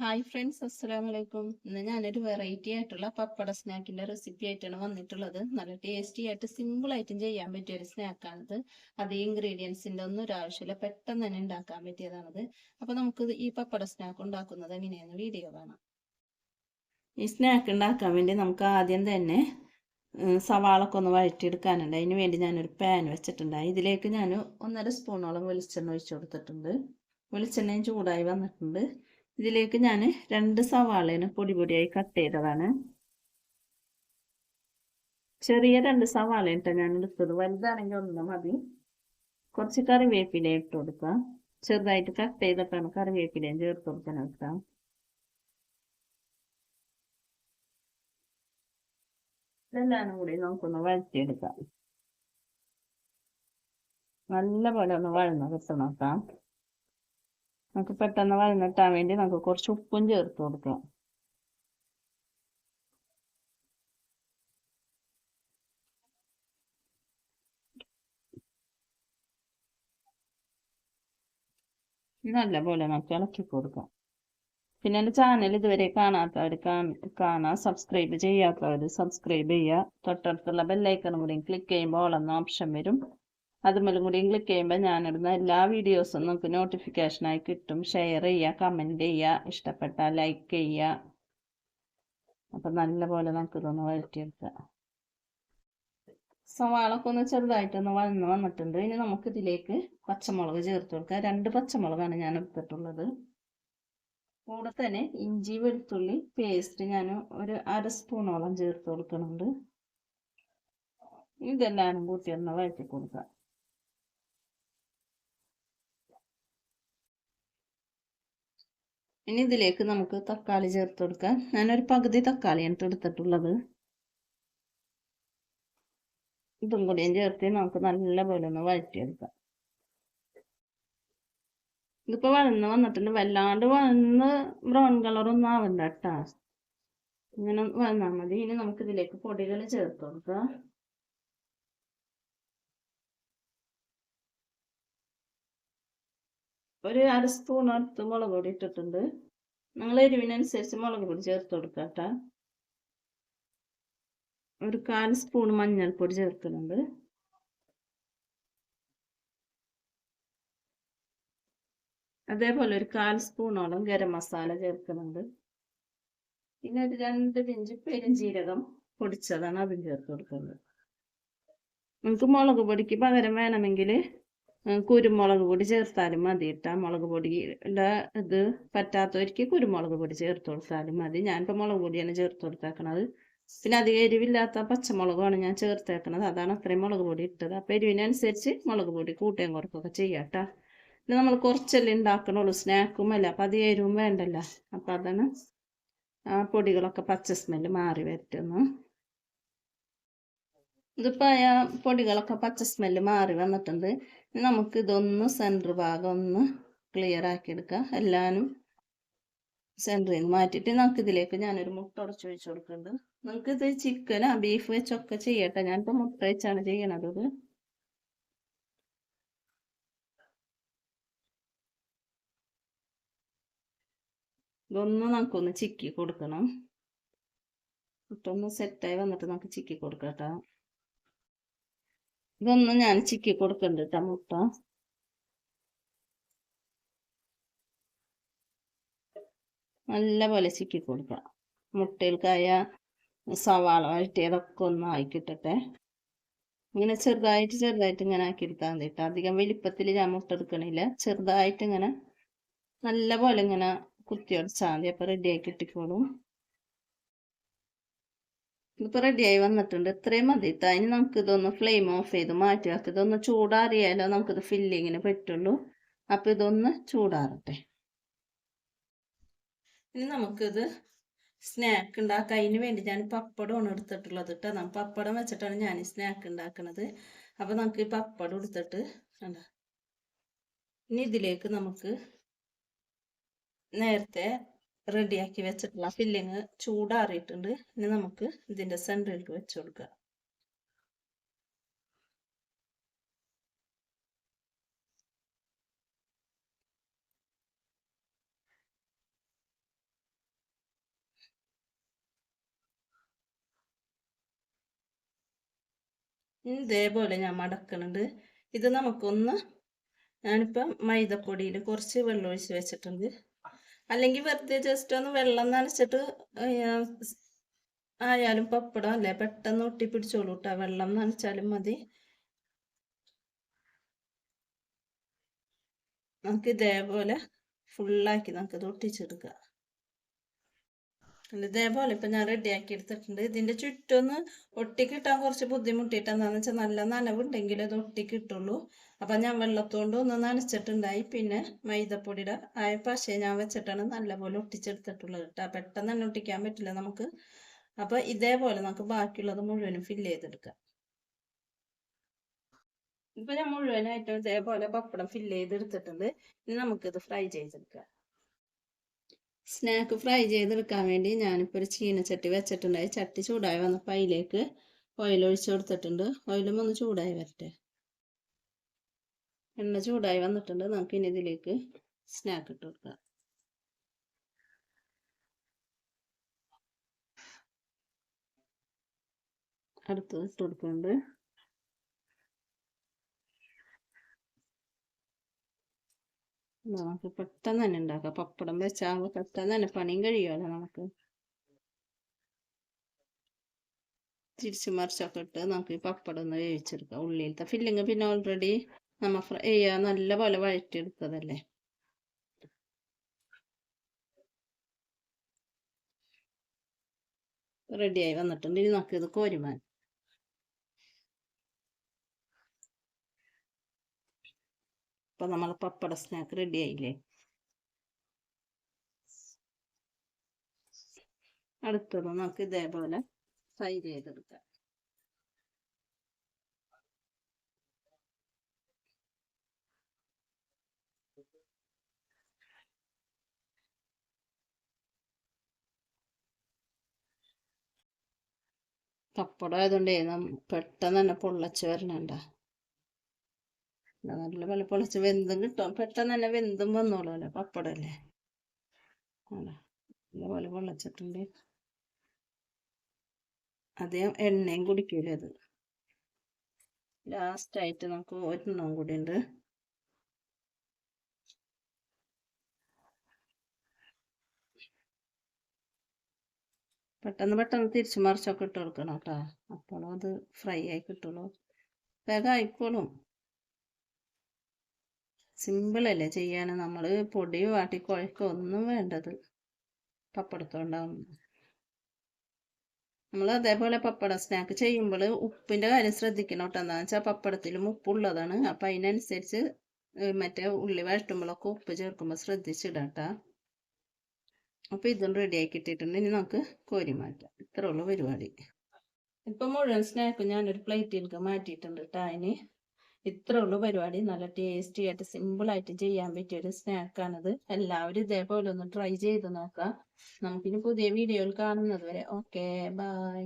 Hi friends അസ്സലാമു വലൈക്കും ഇന്ന് ഞാനൊരു വെറൈറ്റി ആയിട്ടുള്ള പപ്പട സ്നാക്കിന്റെ റെസിപ്പി ആയിട്ടാണ് വന്നിട്ടുള്ളത്. നല്ല ടേസ്റ്റി ആയിട്ട് സിമ്പിൾ ആയിട്ടും ചെയ്യാൻ പറ്റിയ ഒരു സ്നാക്കാണിത് അതേ ഇൻഗ്രീഡിയൻസിന്റെ ഒന്നും ഒരു ആവശ്യമില്ല. പെട്ടെന്ന് തന്നെ ഉണ്ടാക്കാൻ പറ്റിയതാണത്. അപ്പൊ നമുക്ക് ഈ പപ്പട സ്നാക്ക് ഉണ്ടാക്കുന്നത് എങ്ങനെയാണെന്ന് വീഡിയോ കാണാം. ഈ സ്നാക്ക് ഉണ്ടാക്കാൻ വേണ്ടി നമുക്ക് ആദ്യം തന്നെ സവാളൊക്കെ ഒന്ന് വഴറ്റിയെടുക്കാനുണ്ട്. അതിന് വേണ്ടി ഞാനൊരു പാൻ വെച്ചിട്ടുണ്ടായി ഇതിലേക്ക് ഞാൻ ഒന്നര സ്പൂണോളം വെളിച്ചെണ്ണ ഒഴിച്ചു കൊടുത്തിട്ടുണ്ട്. വെളിച്ചെണ്ണയും ചൂടായി വന്നിട്ടുണ്ട്. ഇതിലേക്ക് ഞാൻ രണ്ട് സവാളയാണ് പൊടി പൊടിയായി കട്ട് ചെയ്തതാണ്. ചെറിയ രണ്ട് സവാള ഇട്ടാണ് ഞാൻ എടുത്തത്. വലുതാണെങ്കിൽ ഒന്ന് മതി. കുറച്ച് കറിവേപ്പില ഇട്ട് കൊടുക്കാം. ചെറുതായിട്ട് കട്ട് ചെയ്തിട്ടാണ് കറിവേപ്പിലയും ചേർത്ത് കൊടുക്കാൻ വെക്കാം ഇതെല്ലാം കൂടി നമുക്കൊന്ന് വഴറ്റിയെടുക്കാം. നല്ല പോലെ ഒന്ന് വഴന്ന് കിട്ടണം നോക്കാം നമുക്ക് പെട്ടെന്ന് വഴന്നിട്ടാൻ വേണ്ടി നമുക്ക് കുറച്ച് ഉപ്പും ചേർത്ത് കൊടുക്കാം. നല്ല പോലെ നമുക്ക് ഇളക്കി കൊടുക്കാം. പിന്നെ എന്റെ ചാനൽ ഇതുവരെ കാണാത്തവർ കാണാൻ സബ്സ്ക്രൈബ് ചെയ്യാത്തവർ സബ്സ്ക്രൈബ് ചെയ്യുക. തൊട്ടടുത്തുള്ള ബെല്ലൈക്കണും കൂടി ക്ലിക്ക് ചെയ്യുമ്പോൾ ഓളെന്ന ഓപ്ഷൻ വരും. അതുമല്ലും കൂടി ക്ലിക്ക് ചെയ്യുമ്പോൾ ഞാനിടുന്ന എല്ലാ വീഡിയോസും നമുക്ക് നോട്ടിഫിക്കേഷനായി കിട്ടും. ഷെയർ ചെയ്യുക കമന്റ് ചെയ്യുക ഇഷ്ടപ്പെട്ട ലൈക്ക് ചെയ്യുക അപ്പം നല്ലപോലെ നമുക്കിതൊന്ന് വഴറ്റിയെടുക്കുക സവാളൊക്കെ ഒന്ന് ചെറുതായിട്ടൊന്ന് വഴന്ന് വന്നിട്ടുണ്ട്. ഇനി നമുക്ക് ഇതിലേക്ക് പച്ചമുളക് ചേർത്ത് കൊടുക്കാം. രണ്ട് പച്ചമുളകാണ് ഞാൻ എടുത്തിട്ടുള്ളത്. കൂടെ തന്നെ ഇഞ്ചി വെളുത്തുള്ളി പേസ്റ്റ് ഞാൻ ഒരു അര സ്പൂണോളം ചേർത്ത് കൊടുക്കുന്നുണ്ട്. ഇതെല്ലാം കൂട്ടി ഒന്ന് വഴറ്റി കൊടുക്കാം. ഇനി ഇതിലേക്ക് നമുക്ക് തക്കാളി ചേർത്ത് കൊടുക്കാം. ഞാനൊരു പകുതി തക്കാളിയാണ് എടുത്തിട്ടുള്ളത്. ഇതും കൂടിയും ചേർത്ത് നമുക്ക് നല്ലപോലെ ഒന്ന് വഴറ്റിയെടുക്കാം. ഇതിപ്പോ വഴന്ന് വന്നിട്ടുണ്ട്. വല്ലാണ്ട് വഴന്ന് ബ്രൗൺ കളറൊന്നും ആവണ്ട കേട്ടാ ഇങ്ങനെ വന്നാൽ മതി. ഇനി നമുക്ക് ഇതിലേക്ക് പൊടികൾ ചേർത്ത് കൊടുക്കാം. ഒരു അര സ്പൂൺ അടുത്ത് മുളക് പൊടി ഇട്ടിട്ടുണ്ട്. നിങ്ങൾ എരിവിനനുസരിച്ച് മുളക് പൊടി ചേർത്ത് കൊടുക്കാട്ട ഒരു കാൽ സ്പൂൺ മഞ്ഞൾപ്പൊടി ചേർക്കുന്നുണ്ട്. അതേപോലെ ഒരു കാൽ സ്പൂണോളം ഗരം മസാല ചേർക്കുന്നുണ്ട്. പിന്നെ ഒരു രണ്ട് പിഞ്ച് പെരുംജീരകം പൊടിച്ചതാണ് അതും ചേർത്ത് കൊടുക്കുന്നത്. നിങ്ങൾക്ക് മുളക് പൊടിക്ക് പകരം വേണമെങ്കിൽ കുരുമുളക് പൊടി ചേർത്താലും മതി ഇട്ടാ മുളക് പൊടിയുടെ ഇത് പറ്റാത്തവർക്ക് കുരുമുളക് പൊടി ചേർത്ത് കൊടുത്താലും മതി. ഞാനിപ്പോൾ മുളക് പൊടിയാണ് ചേർത്ത് കൊടുത്തേക്കണത്. പിന്നെ അധികം എരിവില്ലാത്ത പച്ചമുളകുമാണ് ഞാൻ ചേർത്തേക്കണത്. അതാണ് അത്രയും മുളക് പൊടി ഇട്ടത്. അപ്പോൾ എരിവിനനുസരിച്ച് മുളക് പൊടി കൂട്ടുകയും കുറക്കൊക്കെ ചെയ്യാട്ടാ പിന്നെ നമ്മൾ കുറച്ചല്ലേ ഉണ്ടാക്കണുള്ളൂ സ്നാക്കും അല്ല. അപ്പം അധികം എരിവും വേണ്ടല്ലോ. അപ്പം അതാണ് ആ പൊടികളൊക്കെ പച്ച സ്മെല്ല് മാറി വരുത്തുന്നു ഇതിപ്പോൾ ആ പൊടികളൊക്കെ പച്ച സ്മെല്ല് മാറി വന്നിട്ടുണ്ട്. നമുക്ക് ഇതൊന്ന് സെന്റർ ഭാഗം ഒന്ന് ക്ലിയർ ആക്കിയെടുക്കാം. എല്ലാവരും സെന്ററിൽ നിന്ന് മാറ്റിയിട്ട് നമുക്ക് ഇതിലേക്ക് ഞാനൊരു മുട്ട ഉടച്ച് വെച്ച് കൊടുക്കുന്നുണ്ട്. നിങ്ങൾക്ക് ഇത് ചിക്കനാ ബീഫ് വെച്ചൊക്കെ ചെയ്യട്ടെ. ഞാനിപ്പോൾ മുട്ട വെച്ചാണ് ചെയ്യണത് ഇത്. ഇതൊന്ന് നമുക്കൊന്ന് ചിക്കി കൊടുക്കണം. മുട്ടൊന്ന് സെറ്റായി വന്നിട്ട് നമുക്ക് ചിക്കി കൊടുക്കാം കേട്ടോ. ഇതൊന്നും ഞാൻ ചിക്കി കൊടുക്കണ്ട കേട്ടോ മുട്ട. നല്ല പോലെ ചിക്കി കൊടുക്കാം മുട്ടയിൽക്കായ സവാള വഴറ്റിയതൊക്കെ ഒന്ന് ആയിക്കിട്ടെ ഇങ്ങനെ ചെറുതായിട്ട് ചെറുതായിട്ട് ഇങ്ങനെ ആക്കിയെടുത്താൽ മതി കേട്ടോ അധികം വലിപ്പത്തിൽ ഞാൻ മുട്ട എടുക്കണില്ല. ചെറുതായിട്ട് ഇങ്ങനെ നല്ല പോലെ ഇങ്ങനെ കുത്തിയൊടിച്ചാൽ മതി. അപ്പം റെഡി ആക്കി ഇട്ടിക്കോളും ഇതിപ്പോൾ റെഡിയായി വന്നിട്ടുണ്ട്. ഇത്രയും മതി കേട്ടോ ഇനി നമുക്ക് ഇതൊന്ന് ഫ്ലെയിം ഓഫ് ചെയ്ത് മാറ്റി വെക്കാം. ഇതൊന്ന് ചൂടാറിയാലോ നമുക്കിത് ഫില്ലിങ്ങിന് പറ്റുള്ളൂ. അപ്പോൾ ഇതൊന്ന് ചൂടാറട്ടെ. ഇനി നമുക്കിത് സ്നാക്ക് ഉണ്ടാക്കാം അതിന് വേണ്ടി ഞാൻ പപ്പടമാണ് എടുത്തിട്ടുള്ളത് കേട്ടോ നമ്മൾ പപ്പടം വെച്ചിട്ടാണ് ഞാൻ സ്നാക്ക് ഉണ്ടാക്കുന്നത് അപ്പോൾ നമുക്ക് ഈ പപ്പടം എടുത്തിട്ട് കണ്ട. ഇനി ഇതിലേക്ക് നമുക്ക് നേരത്തെ റെഡിയാക്കി വെച്ചിട്ടുള്ള ഫില്ലിങ് ചൂടാറിയിട്ടുണ്ട്. ഇനി നമുക്ക് ഇതിന്റെ സെന്ററിലേക്ക് വെച്ച് കൊടുക്കുക. ഇതേപോലെ ഞാൻ മടക്കുന്നുണ്ട്. ഇത് നമുക്കൊന്ന് ഞാനിപ്പം മൈദപ്പൊടിയിൽ കുറച്ച് വെള്ളം ഒഴിച്ച് വെച്ചിട്ടുണ്ട്. അല്ലെങ്കിൽ വെറുതെ ജസ്റ്റ് ഒന്ന് വെള്ളം നനച്ചിട്ട് ആയാലും പപ്പടം അല്ലേ? പെട്ടെന്ന് ഒട്ടിപ്പിടിച്ചോളൂ കേട്ടോ വെള്ളം നനച്ചാലും മതി. നമുക്ക് ഇതേപോലെ ഫുള്ളാക്കി നമുക്ക് ഒട്ടിച്ചെടുക്കാം. ഇതേപോലെ ഇപ്പം ഞാൻ റെഡിയാക്കി എടുത്തിട്ടുണ്ട്. ഇതിന്റെ ചുറ്റൊന്ന് ഒട്ടിക്കിട്ടാൻ കുറച്ച് ബുദ്ധിമുട്ടിയിട്ട് എന്താണെന്ന് വെച്ചാൽ നല്ല നനവുണ്ടെങ്കിൽ അത് ഒട്ടിക്കിട്ടുള്ളൂ അപ്പം ഞാൻ വെള്ളത്തോണ്ട് ഒന്ന് നനച്ചിട്ടുണ്ടായി. പിന്നെ മൈദപ്പൊടിയുടെ ആയ പശയെ ഞാൻ വെച്ചിട്ടാണ് നല്ലപോലെ ഒട്ടിച്ചെടുത്തിട്ടുള്ളത് കേട്ടോ പെട്ടെന്ന് തന്നെ ഒട്ടിക്കാൻ പറ്റില്ല നമുക്ക്. അപ്പം ഇതേപോലെ നമുക്ക് ബാക്കിയുള്ളത് മുഴുവനും ഫില്ല് ചെയ്തെടുക്കാം. ഇപ്പൊ ഞാൻ മുഴുവനായിട്ടും ഇതേപോലെ പപ്പടം ഫില്ല് ചെയ്തെടുത്തിട്ടുണ്ട്. ഇനി നമുക്കിത് ഫ്രൈ ചെയ്തെടുക്കാം. സ്നാക്ക് ഫ്രൈ ചെയ്തെടുക്കാൻ വേണ്ടി ഞാനിപ്പോൾ ഒരു ചീനച്ചട്ടി വെച്ചിട്ടുണ്ടായി ചട്ടി ചൂടായി വന്നപ്പോൾ അതിലേക്ക് ഓയിൽ ഒഴിച്ച് കൊടുത്തിട്ടുണ്ട്. ഓയിലും ഒന്ന് ചൂടായി വരട്ടെ. എണ്ണ ചൂടായി വന്നിട്ടുണ്ട്. നമുക്ക് ഇനി ഇതിലേക്ക് സ്നാക്ക് ഇട്ട് കൊടുക്കാം. അടുത്തത് ഇട്ട് കൊടുക്കുന്നുണ്ട്. നമുക്ക് പെട്ടെന്ന് തന്നെ ഉണ്ടാക്കാം. പപ്പടം വെച്ചാൽ പെട്ടെന്ന് തന്നെ പണിയും കഴിയുമല്ലോ നമുക്ക്. തിരിച്ചു മറിച്ചൊക്കെ ഇട്ട് നമുക്ക് ഈ പപ്പടം ഒന്ന് വേവിച്ചെടുക്കാം ഉള്ളിയിലത്തെ ഫില്ലിങ് പിന്നെ ഓൾറെഡി നമ്മ ഫ്രൈ നല്ല പോലെ വഴറ്റിയെടുത്തതല്ലേ? റെഡിയായി വന്നിട്ടുണ്ട്. ഇനി നമുക്ക് ഇത് കോരുമാൻ ഇപ്പൊ നമ്മൾ പപ്പട സ്നാക്ക് റെഡി ആയില്ലേ? അടുത്തത് നമുക്ക് ഇതേപോലെ ഫ്രൈ ചെയ്തെടുക്കാം. പപ്പടം ആയതുകൊണ്ടേ പെട്ടെന്ന് തന്നെ പൊള്ളച്ച് വരണണ്ട. നല്ല വെളുപ്പൊളിച്ച് പൊളിച്ച് വെന്തും കിട്ടും. പെട്ടെന്ന് തന്നെ വെന്തും വന്നോളൂല്ലോ പപ്പടല്ലേ നല്ലപോലെ പൊള്ളച്ചിട്ടുണ്ട് അതേ എണ്ണയും കുടിക്കൂല അത്. ലാസ്റ്റായിട്ട് നമുക്ക് ഒരെണ്ണം കൂടി ഉണ്ട്. പെട്ടെന്ന് പെട്ടെന്ന് തിരിച്ചു മറിച്ചൊക്കെ ഇട്ട് കൊടുക്കണം കേട്ടോ. അപ്പോഴും അത് ഫ്രൈ ആയി കിട്ടുള്ളൂ. വേഗം ആയിക്കോളും. സിമ്പിളല്ലേ ചെയ്യാൻ നമ്മൾ പൊടി വാട്ടി കുഴക്കൊന്നും വേണ്ടത്. പപ്പടത്തോണ്ടാവും. നമ്മൾ അതേപോലെ പപ്പട സ്നാക്ക് ചെയ്യുമ്പോൾ ഉപ്പിന്റെ കാര്യം ശ്രദ്ധിക്കണം കേട്ടോ. എന്താണെന്ന് വെച്ചാൽ പപ്പടത്തിലും ഉപ്പുള്ളതാണ്. അപ്പം അതിനനുസരിച്ച് മറ്റേ ഉള്ളി വഴറ്റുമ്പോഴൊക്കെ ഉപ്പ് ചേർക്കുമ്പോൾ ശ്രദ്ധിച്ചിടാം കേട്ടോ. അപ്പോൾ ഇതും റെഡി ആക്കി ഇട്ടിട്ടുണ്ട് ഇനി നമുക്ക് കോരി മാറ്റാം. ഇത്രയുള്ള പരിപാടി. ഇപ്പം മുഴുവൻ സ്നാക്ക് ഞാനൊരു പ്ലേറ്റിലേക്ക് മാറ്റിയിട്ടുണ്ട് കേട്ടോ. അതിന് ഇത്രേ ഉള്ളൂ പരിപാടി. നല്ല ടേസ്റ്റി ആയിട്ട് സിമ്പിൾ ആയിട്ട് ചെയ്യാൻ പറ്റിയ ഒരു സ്നാക്കാണിത് എല്ലാവരും ഇതേപോലെ ഒന്ന് ട്രൈ ചെയ്ത് നോക്കാം നമുക്കിനി പുതിയ വീഡിയോയിൽ കാണുന്നത് വരെ ഓക്കെ ബൈ